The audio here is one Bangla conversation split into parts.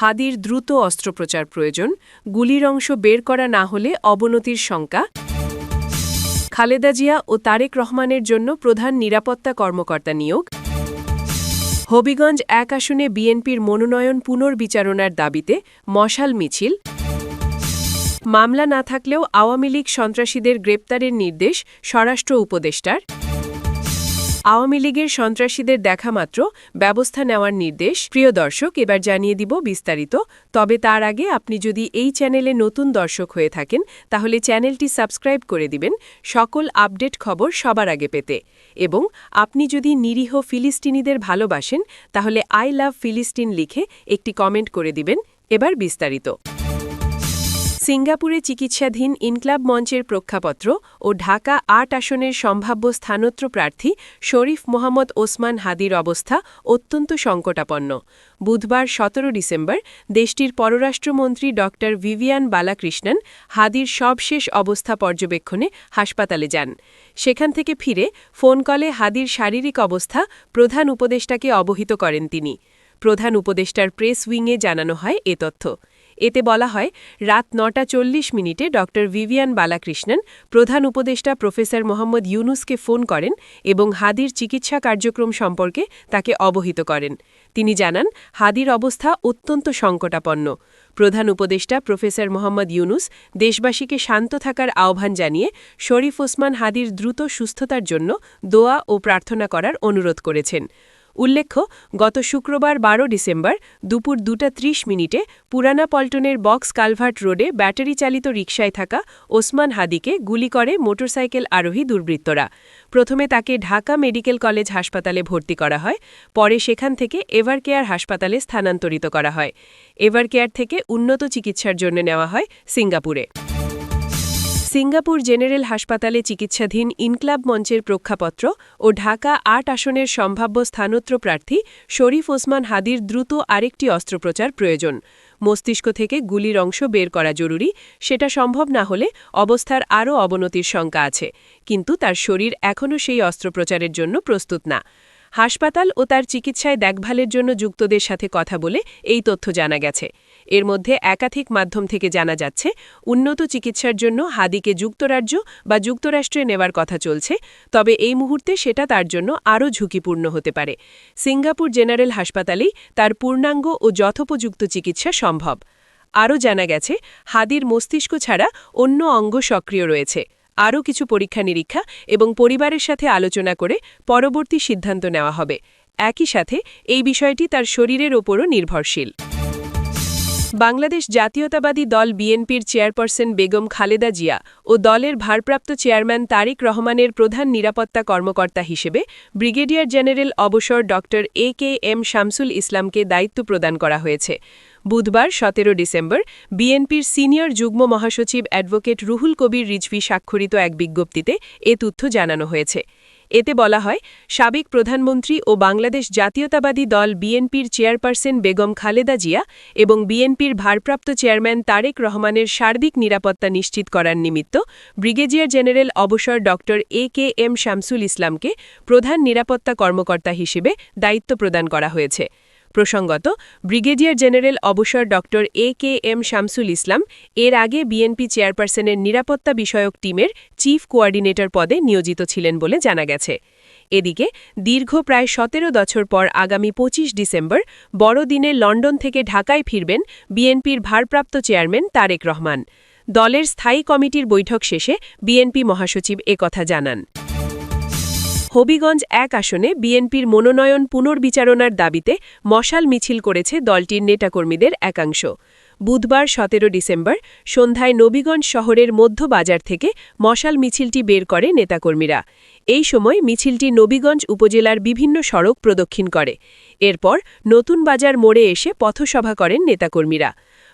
হাদির দ্রুত অস্ত্রোপচার প্রয়োজন, গুলির অংশ বের করা না হলে অবনতির শঙ্কা। খালেদা জিয়া ও তারেক রহমানের জন্য প্রধান নিরাপত্তা কর্মকর্তা নিয়োগ। হবিগঞ্জ এক আসনে বিএনপির মনোনয়ন পুনর্বিচারণার দাবিতে মশাল মিছিল। মামলা না থাকলেও আওয়ামী লীগ সন্ত্রাসীদের গ্রেপ্তারের নির্দেশ স্বরাষ্ট্র উপদেষ্টার। আওয়ামী লীগের সন্ত্রাসীদের দেখামাত্র ব্যবস্থা নেওয়ার নির্দেশ। প্রিয় দর্শক, এবার জানিয়ে দিব বিস্তারিত। তবে তার আগে আপনি যদি এই চ্যানেলে নতুন দর্শক হয়ে থাকেন, তাহলে চ্যানেলটি সাবস্ক্রাইব করে দিবেন। সকল আপডেট খবর সবার আগে পেতে। এবং আপনি যদি নিরীহ ফিলিস্তিনিদের ভালোবাসেন, তাহলে আই লাভ ফিলিস্তিন লিখে একটি কমেন্ট করে দিবেন। এবার বিস্তারিত। সিঙ্গাপুরে চিকিৎসাধীন ইনক্লাব মঞ্চের প্রক্ষাপত্র ও ঢাকা আট আসনের সম্ভাব্য স্থানত্র প্রার্থী শরীফ মোহাম্মদ ওসমান হাদির অবস্থা অত্যন্ত সংকটাপন্ন। বুধবার সতেরো ডিসেম্বর দেশটির পররাষ্ট্রমন্ত্রী ড. ভিভিয়ান বালাকৃষ্ণন হাদির সবশেষ অবস্থা পর্যবেক্ষণে হাসপাতালে যান। সেখান থেকে ফিরে ফোন কলে হাদির শারীরিক অবস্থা প্রধান উপদেষ্টাকে অবহিত করেন তিনি। প্রধান উপদেষ্টার প্রেস উইংয়ে জানানো হয় এ তথ্য। এতে বলা হয়, রাত নটা চল্লিশ মিনিটে ড ভিভিয়ান বালাকৃষ্ণন, প্রধান উপদেষ্টা প্রফেসর মোহাম্মদ ইউনুসকে ফোন করেন এবং হাদির চিকিৎসা কার্যক্রম সম্পর্কে তাকে অবহিত করেন। তিনি জানান, হাদির অবস্থা অত্যন্ত সংকটাপন্ন। প্রধান উপদেষ্টা প্রফেসর মোহাম্মদ ইউনুস দেশবাসীকে শান্ত থাকার আহ্বান জানিয়ে শরীফ ওসমান হাদির দ্রুত সুস্থতার জন্য দোয়া ও প্রার্থনা করার অনুরোধ করেছেন। উল্লেখ্য, গত শুক্রবার বারো ডিসেম্বর দুপুর দুটা ত্রিশ মিনিটে পুরানা পল্টনের বক্স কালভার্ট রোডে ব্যাটারি চালিত রিকশায় থাকা ওসমান হাদিকে গুলি করে মোটরসাইকেল আরোহী দুর্বৃত্তরা। প্রথমে তাকে ঢাকা মেডিকেল কলেজ হাসপাতালে ভর্তি করা হয়, পরে সেখান থেকে এভারকেয়ার হাসপাতালে স্থানান্তরিত করা হয়। এভারকেয়ার থেকে উন্নত চিকিৎসার জন্য নেওয়া হয় সিঙ্গাপুরে। সিঙ্গাপুর জেনারেল হাসপাতালে চিকিৎসাধীন ইনক্লাব মঞ্চের প্রক্ষাপত্র ও ঢাকা আট আসনের সম্ভাব্য স্থানত্র প্রার্থী শরীফ ওসমান হাদির দ্রুত আরেকটি অস্ত্রোপচার প্রয়োজন। মস্তিষ্ক থেকে গুলির অংশ বের করা জরুরি, সেটা সম্ভব না হলে অবস্থার আরও অবনতির শঙ্কা আছে। কিন্তু তার শরীর এখনও সেই অস্ত্রোপচারের জন্য প্রস্তুত না। হাসপাতাল ও তার চিকিৎসায় দেখভালের জন্য যুক্তদের সাথে কথা বলে এই তথ্য জানা গেছে। এর মধ্যে একাধিক মাধ্যম থেকে জানা যাচ্ছে, উন্নত চিকিৎসার জন্য হাদিকে যুক্তরাজ্য বা যুক্তরাষ্ট্রে নেওয়ার কথা চলছে, তবে এই মুহূর্তে সেটা তার জন্য আরও ঝুঁকিপূর্ণ হতে পারে। সিঙ্গাপুর জেনারেল হাসপাতালেই তার পূর্ণাঙ্গ ও যথোপযুক্ত চিকিৎসা সম্ভব। আরও জানা গেছে, হাদির মস্তিষ্ক ছাড়া অন্য অঙ্গ সক্রিয় রয়েছে। আরও কিছু পরীক্ষা নিরীক্ষা এবং পরিবারের সাথে আলোচনা করে পরবর্তী সিদ্ধান্ত নেওয়া হবে। একই সাথে এই বিষয়টি তার শরীরের ওপরও নির্ভরশীল। বাংলাদেশ জাতীয়তাবাদী দল বিএনপির চেয়ারপারসন বেগম খালেদা জিয়া ও দলের ভারপ্রাপ্ত চেয়ারম্যান তারিক রহমানের প্রধান নিরাপত্তা কর্মকর্তা হিসেবে ব্রিগেডিয়ার জেনারেল অবসর ড. এ কে এম শামসুল ইসলামকে দায়িত্ব প্রদান করা হয়েছে। বুধবার, সতেরো ডিসেম্বর, বিএনপির সিনিয়র যুগ্ম মহাসচিব অ্যাডভোকেট রুহুল কবির রিজভি স্বাক্ষরিত এক বিজ্ঞপ্তিতে এ তথ্য জানানো হয়েছে। এতে বলা হয়, সাবেক প্রধানমন্ত্রী ও বাংলাদেশ জাতীয়তাবাদী দল বিএনপির চেয়ারপারসন বেগম খালেদা জিয়া এবং বিএনপির ভারপ্রাপ্ত চেয়ারম্যান তারেক রহমানের সার্বিক নিরাপত্তা নিশ্চিত করার নিমিত্ত ব্রিগেডিয়ার জেনারেল অবসর ড এ কে এম শামসুল ইসলামকে প্রধান নিরাপত্তা কর্মকর্তা হিসেবে দায়িত্ব প্রদান করা হয়েছে। প্রসঙ্গত, ব্রিগেডিয়ার জেনারেল অবসর ড এ কে এম শামসুল ইসলাম এর আগে বিএনপি চেয়ারপারসনের নিরাপত্তা বিষয়ক টিমের চিফ কোয়ার্ডিনেটর পদে নিয়োজিত ছিলেন বলে জানা গেছে। এদিকে, দীর্ঘ প্রায় সতেরো বছর পর আগামী ২৫ ডিসেম্বর বড়দিনে লন্ডন থেকে ঢাকায় ফিরবেন বিএনপির ভারপ্রাপ্ত চেয়ারম্যান তারেক রহমান। দলের স্থায়ী কমিটির বৈঠক শেষে বিএনপি মহাসচিব একথা জানান। হবিগঞ্জ এক আসনে বিএনপির মনোনয়ন পুনর্বিচারণার দাবিতে মশাল মিছিল করেছে দলটির নেতাকর্মীদের একাংশ। বুধবার সতেরো ডিসেম্বর সন্ধ্যায় নবীগঞ্জ শহরের মধ্যবাজার থেকে মশাল মিছিলটি বের করে নেতাকর্মীরা। এই সময় মিছিলটি নবীগঞ্জ উপজেলার বিভিন্ন সড়ক প্রদক্ষিণ করে। এরপর নতুন বাজার মোড়ে এসে পথসভা করেন নেতাকর্মীরা।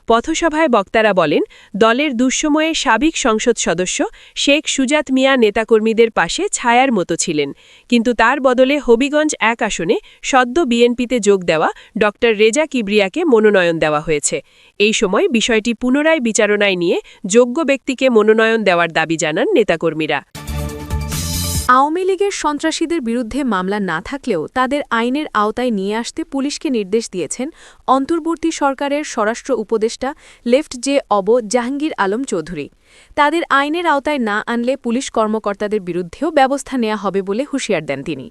পথসভায় বক্তারা বলেন, দলের দুঃসময়ে সাবেক সংসদ সদস্য শেখ সুজাত মিয়া নেতাকর্মীদের পাশে ছায়ার মতো ছিলেন। কিন্তু তার বদলে হবিগঞ্জ এক আসনে সদ্য বিএনপিতে যোগ দেওয়া ড. রেজা কিবরিয়াকে মনোনয়ন দেওয়া হয়েছে। এই সময় বিষয়টি পুনরায় বিচারণায় নিয়ে যোগ্য ব্যক্তিকে মনোনয়ন দেওয়ার দাবি জানান নেতাকর্মীরা। আওয়ামী লীগের সন্ত্রাসীদের বিরুদ্ধে মামলা না থাকলেও তাদের আইনের আওতায় নিয়ে আসতে পুলিশকে নির্দেশ দিয়েছেন অন্তর্বর্তী সরকারের স্বরাষ্ট্র উপদেষ্টা লেফট জে অব জাহাঙ্গীর আলম চৌধুরী। তাদের আইনের আওতায় না আনলে পুলিশ কর্মকর্তাদের বিরুদ্ধেও ব্যবস্থা নেওয়া হবে বলে হুঁশিয়ার দেন তিনি।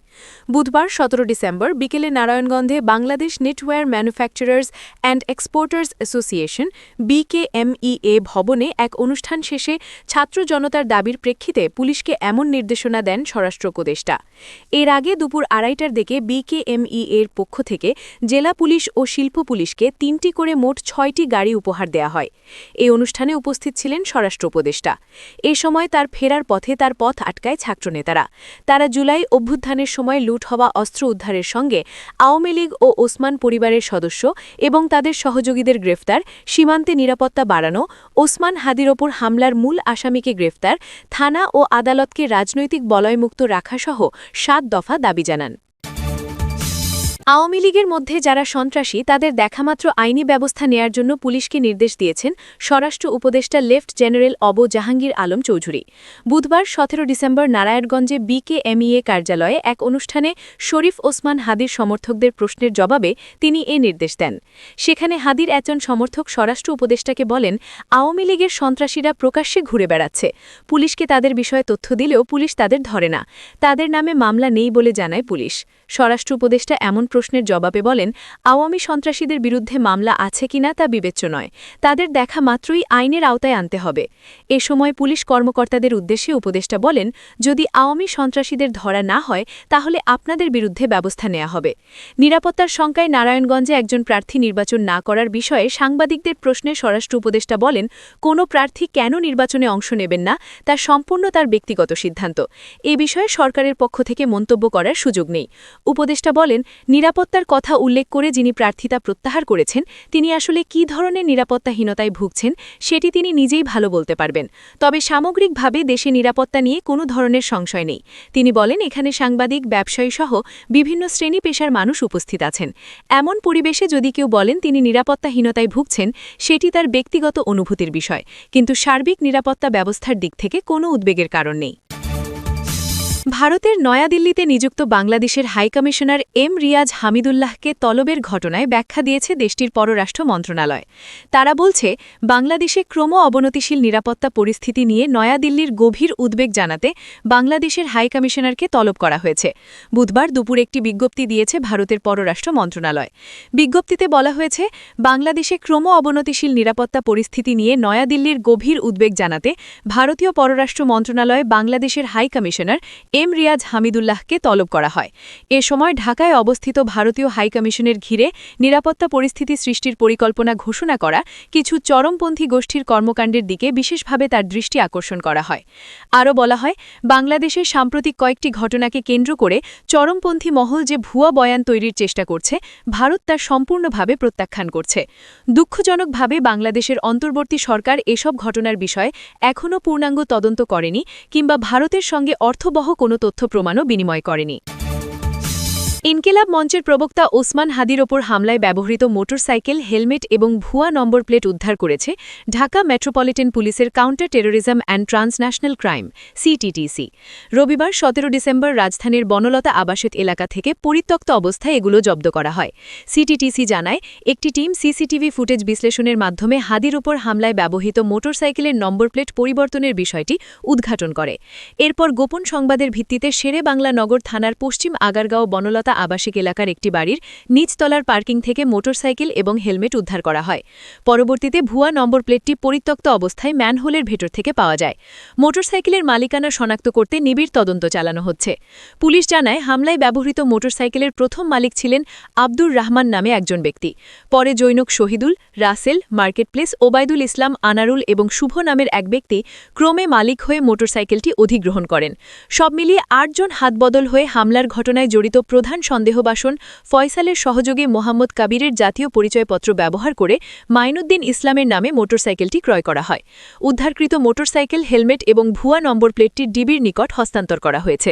বুধবার সতেরো ডিসেম্বর বিকেলে নারায়ণগঞ্জে Bangladesh knitwear manufacturers and exporters association BKMEA ভবনে এক অনুষ্ঠান শেষে ছাত্র জনতার দাবির প্রেক্ষিতে পুলিশকে এমন নির্দেশনা দেন স্বরাষ্ট্র উপদেষ্টা। এর আগে দুপুর আড়াইটার দিকে বিকেএমই এর পক্ষ থেকে জেলা পুলিশ ও শিল্প পুলিশকে তিনটি করে মোট ছয়টি গাড়ি উপহার দেয়া হয়। এই অনুষ্ঠানে উপস্থিত ছিলেন স্বরাষ্ট্র উপদেষ্টা। এ সময় তার ফেরার পথে তার পথ আটকায় ছাত্রনেতারা। তারা জুলাই অভ্যুত্থানের সময় লুট হওয়া অস্ত্র উদ্ধারের সঙ্গে আওয়ামী লীগ ও ওসমান পরিবারের সদস্য এবং তাদের সহযোগীদের গ্রেফতার, সীমান্তে নিরাপত্তা বাড়ানো, ওসমান হাদির ওপর হামলার মূল আসামিকে গ্রেফতার, থানা ও আদালতকে রাজনৈতিক বলয়মুক্ত রাখাসহ সাত দফা দাবি জানান। আওয়ামী লীগের মধ্যে যারা সন্ত্রাসী, তাদের দেখামাত্র আইনি ব্যবস্থা নেয়ার জন্য পুলিশকে নির্দেশ দিয়েছেন স্বরাষ্ট্র উপদেষ্টা লেফট জেনারেল অব জাহাঙ্গীর আলম চৌধুরী। বুধবার সতেরো ডিসেম্বর নারায়ণগঞ্জে বিকেএমইএ কার্যালয়ে এক অনুষ্ঠানে শরীফ ওসমান হাদির সমর্থকদের প্রশ্নের জবাবে তিনি এ নির্দেশ দেন। সেখানে হাদির একজন সমর্থক স্বরাষ্ট্র উপদেষ্টাকে বলেন, আওয়ামী লীগের সন্ত্রাসীরা প্রকাশ্যে ঘুরে বেড়াচ্ছে। পুলিশকে তাদের বিষয়ে তথ্য দিলেও পুলিশ তাদের ধরে না। তাদের নামে মামলা নেই বলে জানায় পুলিশ। স্বরাষ্ট্র উপদেষ্টা এমন প্রশ্নের জবাবে বলেন, আওয়ামী সন্ত্রাসীদের বিরুদ্ধে মামলা আছে কিনা তা বিবেচ্য নয়। তাদের দেখা মাত্রই আইনের আওতায় আনতে হবে। এ সময় পুলিশ কর্মকর্তাদের উদ্দেশ্যে উপদেষ্টা বলেন, যদি আওয়ামী সন্ত্রাসীদের ধরা না হয়, তাহলে আপনাদের বিরুদ্ধে ব্যবস্থা নেওয়া হবে। নিরাপত্তার শঙ্কায় নারায়ণগঞ্জে একজন প্রার্থী নির্বাচন না করার বিষয়ে সাংবাদিকদের প্রশ্নে স্বরাষ্ট্র উপদেষ্টা বলেন, কোনো প্রার্থী কেন নির্বাচনে অংশ নেবেন না, তা সম্পূর্ণ তার ব্যক্তিগত সিদ্ধান্ত। এ বিষয়ে সরকারের পক্ষ থেকে মন্তব্য করার সুযোগ নেই। উপদেষ্টা বলেন নিরাপত্তার কথা উল্লেখ করে যিনি প্রার্থিতা প্রত্যাহার করেছেন, তিনি আসলে কী ধরনের নিরাপত্তাহীনতায় ভুগছেন, সেটি তিনি নিজেই ভালো বলতে পারবেন। তবে সামগ্রিকভাবে দেশে নিরাপত্তা নিয়ে কোনো ধরনের সংশয় নেই। তিনি বলেন, এখানে সাংবাদিক ব্যবসায়ী সহ বিভিন্ন শ্রেণি পেশার মানুষ উপস্থিত আছেন। এমন পরিবেশে যদি কেউ বলেন তিনি নিরাপত্তাহীনতায় ভুগছেন, সেটি তার ব্যক্তিগত অনুভূতির বিষয়। কিন্তু সার্বিক নিরাপত্তা ব্যবস্থার দিক থেকে কোনো উদ্বেগের কারণ নেই। ভারতের নয়াদিল্লিতে নিযুক্ত বাংলাদেশের হাইকমিশনার এম রিয়াজ হামিদুল্লাহকে তলবের ঘটনায় ব্যাখ্যা দিয়েছে দেশটির পররাষ্ট্র মন্ত্রণালয়। তারা বলছে, বাংলাদেশে ক্রম অবনতিশীল নিরাপত্তা পরিস্থিতি নিয়ে নয়াদিল্লির গভীর উদ্বেগ জানাতে বাংলাদেশের হাইকমিশনারকে তলব করা হয়েছে। বুধবার দুপুর একটি বিজ্ঞপ্তি দিয়েছে ভারতের পররাষ্ট্র মন্ত্রণালয়। বিজ্ঞপ্তিতে বলা হয়েছে, বাংলাদেশে ক্রম অবনতিশীল নিরাপত্তা পরিস্থিতি নিয়ে নয়াদিল্লির গভীর উদ্বেগ জানাতে ভারতীয় পররাষ্ট্র মন্ত্রণালয় বাংলাদেশের হাইকমিশনার এম রিয়াজ হামিদুল্লাহকে তলব করা হয়। এ সময় ঢাকায় অবস্থিত ভারতীয় হাইকমিশনের ঘিরে নিরাপত্তা পরিস্থিতি সৃষ্টির পরিকল্পনা ঘোষণা করা কিছু চরমপন্থী গোষ্ঠীর কর্মকাণ্ডের দিকে বিশেষভাবে তার দৃষ্টি আকর্ষণ করা হয়। আরও বলা হয়, বাংলাদেশের সাম্প্রতিক কয়েকটি ঘটনাকে কেন্দ্র করে চরমপন্থী মহল যে ভুয়া বয়ান তৈরির চেষ্টা করছে, ভারত তার সম্পূর্ণভাবে প্রত্যাখ্যান করছে। দুঃখজনকভাবে বাংলাদেশের অন্তর্বর্তী সরকার এসব ঘটনার বিষয়ে এখনও পূর্ণাঙ্গ তদন্ত করেনি কিংবা ভারতের সঙ্গে অর্থবহ কোনো তথ্য প্রমাণও বিনিময় করেনি। ইনকিলাব মঞ্চের প্রবক্তা ওসমান হাদির ওপর হামলায় ব্যবহৃত মোটরসাইকেল, হেলমেট এবং ভুয়া নম্বর প্লেট উদ্ধার করেছে ঢাকা মেট্রোপলিটন পুলিশের counter terrorism and transnational crime CTTC রবিবার সতেরো ডিসেম্বর রাজধানীর বনলতা আবাসিক এলাকা থেকে পরিত্যক্ত অবস্থায় এগুলো জব্দ করা হয়। সিটিটিসি জানায়, একটি টিম সিসিটিভি ফুটেজ বিশ্লেষণের মাধ্যমে হাদির ওপর হামলায় ব্যবহৃত মোটরসাইকেলের নম্বর প্লেট পরিবর্তনের বিষয়টি উদ্ঘাটন করে। এরপর গোপন সংবাদের ভিত্তিতে শেরে বাংলা নগর থানার পশ্চিম আগারগাঁও বনলতা আবাসিক এলাকার একটি বাড়ির নিচতলার পার্কিং থেকে মোটরসাইকেল এবং হেলমেট উদ্ধার করা হয়। পরবর্তীতে ভুয়া নম্বর প্লেটটি পরিত্যক্ত অবস্থায় ম্যানহোলের ভেতর থেকে পাওয়া যায়। মোটরসাইকেলের মালিকানা শনাক্ত করতে নিবিড় তদন্ত চালানো হচ্ছে। পুলিশ জানায়, হামলায় ব্যবহৃত মোটরসাইকেলের প্রথম মালিক ছিলেন আব্দুর রহমান নামে একজন ব্যক্তি। পরে জৈনক শহীদুল, রাসেল মার্কেট প্লেস ওবায়দুল ইসলাম, আনারুল এবং শুভ নামের এক ব্যক্তি ক্রমে মালিক হয়ে মোটরসাইকেলটি অধিগ্রহণ করেন। সব মিলিয়ে আটজন হাতবদল হয়ে হামলার ঘটনায় জড়িত প্রধান সন্দেহবাসন ফয়সালের সহযোগে মোহাম্মদ কাবিরের জাতীয় পরিচয়পত্র ব্যবহার করে মাইনুদ্দিন ইসলামের নামে মোটরসাইকেলটি ক্রয় করা হয়। উদ্ধারকৃত মোটরসাইকেল, হেলমেট এবং ভুয়া নম্বর প্লেটটি ডিবির নিকট হস্তান্তর করা হয়েছে।